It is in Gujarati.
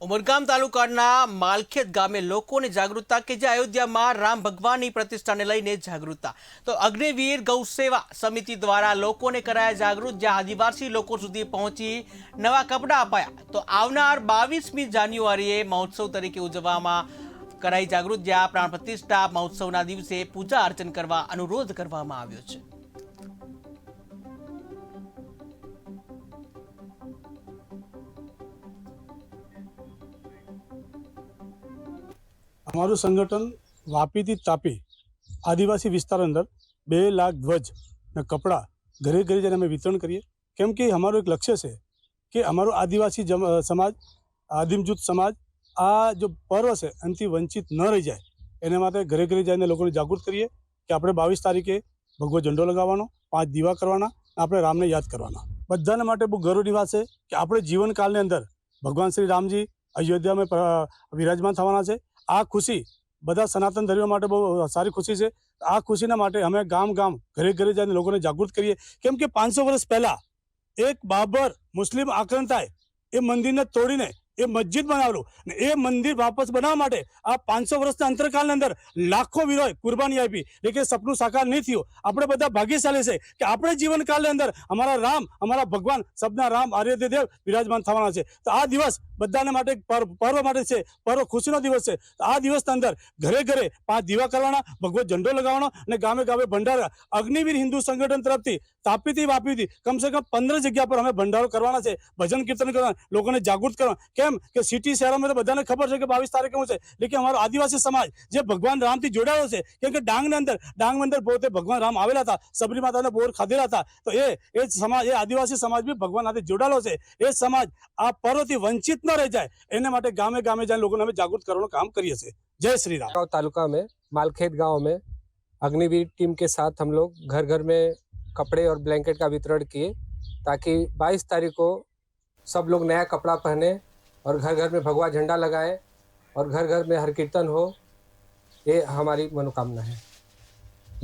ઉમરગામ તાલુકાના માલખેત ગામે લોકોને જાગૃતતા કે જે અયોધ્યામાં રામ ભગવાનની પ્રતિષ્ઠાને લઈને જાગૃતતા. તો અગ્નિવીર ગૌ સેવા સમિતિ દ્વારા લોકોને કરાયા જાગૃત, જ્યાં આદિવાસી લોકો સુધી પહોંચી નવા કપડાં અપાયા. તો આવનાર બાવીસમી જાન્યુઆરીએ મહોત્સવ તરીકે ઉજવવામાં કરાઈ જાગૃત, જ્યાં પ્રાણ પ્રતિષ્ઠા મહોત્સવના દિવસે પૂજા અર્ચન કરવા અનુરોધ કરવામાં આવ્યો છે. અમારું સંગઠન વાપીથી તાપી આદિવાસી વિસ્તાર અંદર બે લાખ ધ્વજ ને કપડાં ઘરે ઘરે જઈને અમે વિતરણ કરીએ. કેમ કે અમારું એક લક્ષ્ય છે કે અમારો આદિવાસી સમાજ આદિમ જૂથ સમાજ આ જો પર્વ છે એનાથી વંચિત ન રહી જાય. એના માટે ઘરે ઘરે જઈને લોકોને જાગૃત કરીએ કે આપણે બાવીસ તારીખે ભગવો ઝંડો લગાવવાનો, પાંચ દીવા કરવાના આપણે રામને યાદ કરવાના. બધાને માટે બહુ ગૌરવની વાત છે કે આપણે જીવનકાળની અંદર ભગવાન શ્રી રામજી અયોધ્યામાં વિરાજમાન થવાના છે. આ ખુશી બધા સનાતન ધર્મ માટે બહુ સારી ખુશી છે. આ ખુશીના માટે અમે ગામ ગામ, ઘરે ઘરે જઈને લોકોને જાગૃત કરીએ. કેમ કે પાંચસો વર્ષ પહેલા એક બાબર મુસ્લિમ આક્રંતાએ એ મંદિરને તોડીને એ મસ્જિદ બનાવેલું. એ મંદિર વાપસ બનાવવા માટે આ પાંચસો વર્ષના અંતરકાળની અંદર લાખો વીરોએ કુરબાની આપી. એટલે સપનું સાકાર નહીં થયું. આપણે બધા ભાગ્યશાળી છે કે આપણે જીવનકાળની અંદર અમારા રામ, અમારા ભગવાન, સબના રામ આર્યદેવ વિરાજમાન થવાના છે. તો આ દિવસ બધાને માટે પર્વ માટે છે. પર્વ ખુશીનો દિવસ છે. તો આ દિવસના અંદર ઘરે ઘરે પાંચ દીવા કરવાના ભગવત ઝંડો લગાવવાનો અને ગામે ગામે ભંડારા, અગ્નિવીર હિન્દુ સંગઠન તરફથી તાપીથી વાપીથી કમસે કમ પંદર જગ્યા પર અમે ભંડારો કરવાના છે. ભજન કીર્તન કરવાના, લોકોને જાગૃત કરવા કેમ? કે સિટી શહેરોમાં તો બધાને ખબર છે કે બાવીસ તારીખે શું છે લેકિન અમારો આદિવાસી સમાજ જે ભગવાન રામથી જોડાયો છે કેમ કે ડાંગની અંદર ડાંગની અંદર પોતે ભગવાન રામ આવેલા હતા સબરી માતાને બોર ખાધેલા હતા તો એ એ સમાજ એ આદિવાસી સમાજ બી ભગવાન સાથે જોડાયેલો છે એ સમાજ આ પર્વથી વંચિત ન રહી જાય એના માટે ગામે ગામે જઈને લોકોને અમે જાગૃત કરવાનું કામ કરીએ છીએ જય શ્રી રામ गांव तालुका में मालखेत गांव में अग्निवीर टीम के साथ हम लोग घर घर में कपड़े और ब्लैंकेट का वितरण किए ताकि 22 तारीख को सब लोग नया कपड़ा पहने और घर घर में भगवा झंडा लगाए और घर घर में हर कीर्तन हो ये हमारी मनोकामना है